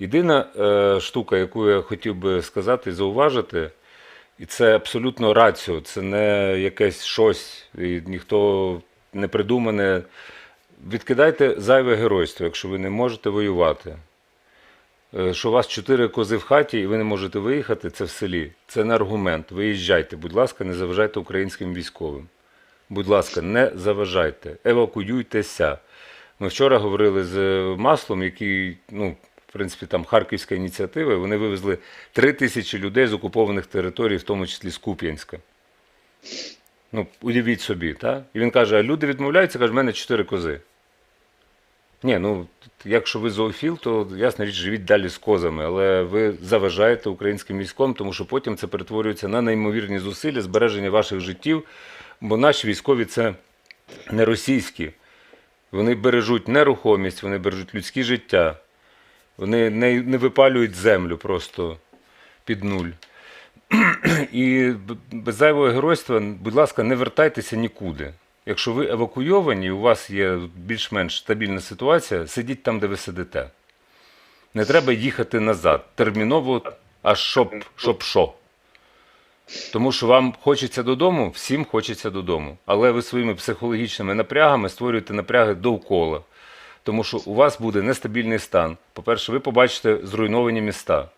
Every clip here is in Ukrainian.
Єдина е, штука, яку я хотів би сказати і зауважити, і це абсолютно раціо, це не якесь щось, і ніхто не придумане. Відкидайте зайве геройство, якщо ви не можете воювати. Е, Що у вас чотири кози в хаті і ви не можете виїхати, це в селі. Це не аргумент. Виїжджайте, будь ласка, не заважайте українським військовим. Будь ласка, не заважайте, евакуюйтеся. Ми вчора говорили з маслом, який, ну, в принципі, там Харківська ініціатива, вони вивезли три тисячі людей з окупованих територій, в тому числі з Куп'янська. Ну, уявіть собі, так? І він каже: а люди відмовляються, каже, в мене чотири кози. Ні, ну якщо ви зоофіл, то ясна річ, живіть далі з козами, але ви заважаєте українським військовим, тому що потім це перетворюється на неймовірні зусилля збереження ваших життів, бо наші військові це не російські. Вони бережуть нерухомість, вони бережуть людське життя, вони не, не випалюють землю просто під нуль. І без зайвого геройства, будь ласка, не вертайтеся нікуди. Якщо ви евакуйовані, у вас є більш-менш стабільна ситуація, сидіть там, де ви сидите. Не треба їхати назад. Терміново, аж щоб, щоб що. Тому що вам хочеться додому, всім хочеться додому. Але ви своїми психологічними напрягами створюєте напряги довкола. Тому що у вас буде нестабільний стан. По-перше, ви побачите зруйновані міста.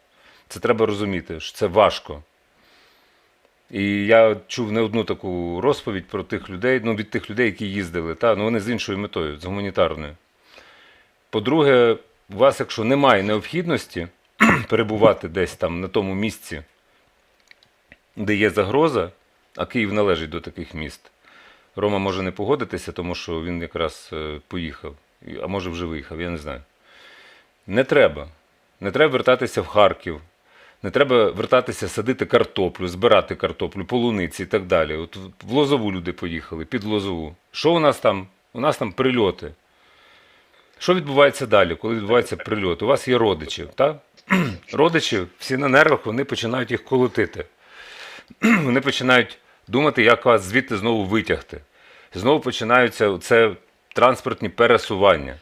Це треба розуміти, що це важко. І я чув не одну таку розповідь про тих людей, ну від тих людей, які їздили, та, ну вони з іншою метою, з гуманітарною. По-друге, у вас, якщо немає необхідності перебувати десь там на тому місці, де є загроза, а Київ належить до таких міст. Рома може не погодитися, тому що він якраз е, поїхав, а може вже виїхав, я не знаю. Не треба. Не треба вертатися в Харків. Не треба вертатися садити картоплю, збирати картоплю, полуниці і так далі. От в Лозову люди поїхали, під Лозову. Що у нас там? У нас там прильоти. Що відбувається далі, коли відбувається прильот? У вас є родичі, так? Родичі всі на нервах, вони починають їх колотити. Вони починають думати, як вас звідти знову витягти. Знову починаються це транспортні пересування.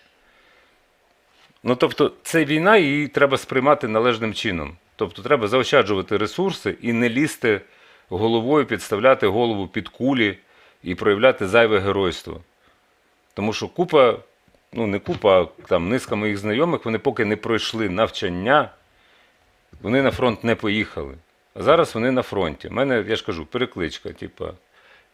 Ну, тобто, це війна, її треба сприймати належним чином. Тобто, треба заощаджувати ресурси і не лізти головою, підставляти голову під кулі і проявляти зайве геройство. Тому що купа, ну не купа, а там низка моїх знайомих, вони поки не пройшли навчання, вони на фронт не поїхали. А зараз вони на фронті. У мене, я ж кажу, перекличка, типа,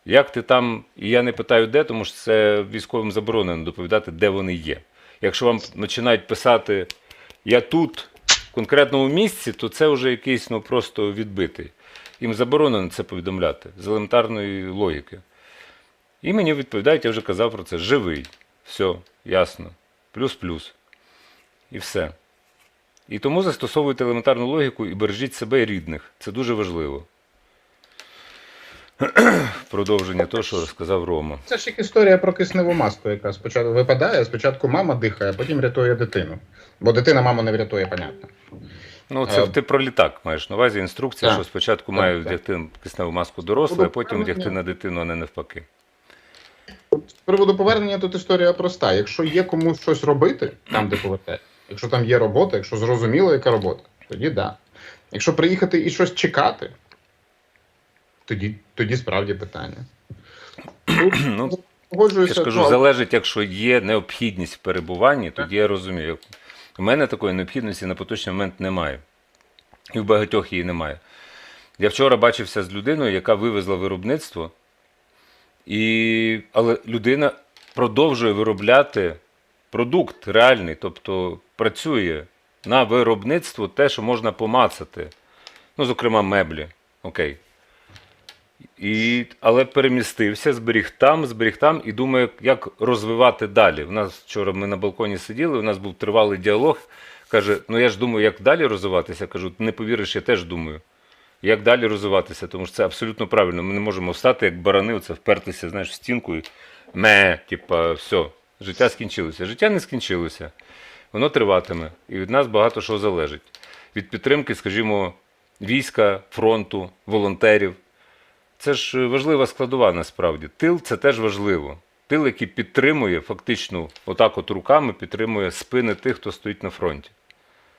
як ти там, і я не питаю, де, тому що це військовим заборонено доповідати, де вони є. Якщо вам починають писати я тут, в конкретному місці, то це вже якийсь ну, просто відбитий. Їм заборонено це повідомляти з елементарної логіки. І мені відповідають, я вже казав про це, живий. Все, ясно. Плюс-плюс. І все. І тому застосовуйте елементарну логіку і бережіть себе і рідних. Це дуже важливо. Продовження того, що сказав Рома. Це ж як історія про кисневу маску, яка спочатку випадає, спочатку мама дихає, а потім рятує дитину. Бо дитина маму не врятує, понятно. Ну, це Е, ти про літак маєш на увазі інструкція, так. що спочатку Так, має так. вдягти кисневу маску дорослий, а потім вдягти на дитину, а не навпаки. З приводу повернення тут історія проста. Якщо є комусь щось робити, там, де повертає, якщо там є робота, якщо зрозуміло, яка робота, тоді да. Якщо приїхати і щось чекати, тоді, тоді справді питання. Ну, Я ж кажу, залежить, якщо є необхідність в перебуванні, тоді я розумію. У мене такої необхідності на поточний момент немає. І в багатьох її немає. Я вчора бачився з людиною, яка вивезла виробництво, і... але людина продовжує виробляти продукт реальний, тобто працює на виробництво те, що можна помацати. Ну, зокрема, меблі. Окей. І, але перемістився, зберіг там, зберіг там і думає, як розвивати далі. У нас вчора ми на балконі сиділи, у нас був тривалий діалог. Каже: ну я ж думаю, як далі розвиватися. Кажу, не повіриш, я теж думаю. Як далі розвиватися, тому що це абсолютно правильно. Ми не можемо встати, як барани, оце впертися, знаєш, в стінку і ме, типа, все, життя скінчилося. Життя не скінчилося. Воно триватиме. І від нас багато що залежить. Від підтримки, скажімо, війська, фронту, волонтерів. Це ж важлива складова насправді. Тил це теж важливо. Тил, який підтримує фактично, отак от руками підтримує спини тих, хто стоїть на фронті.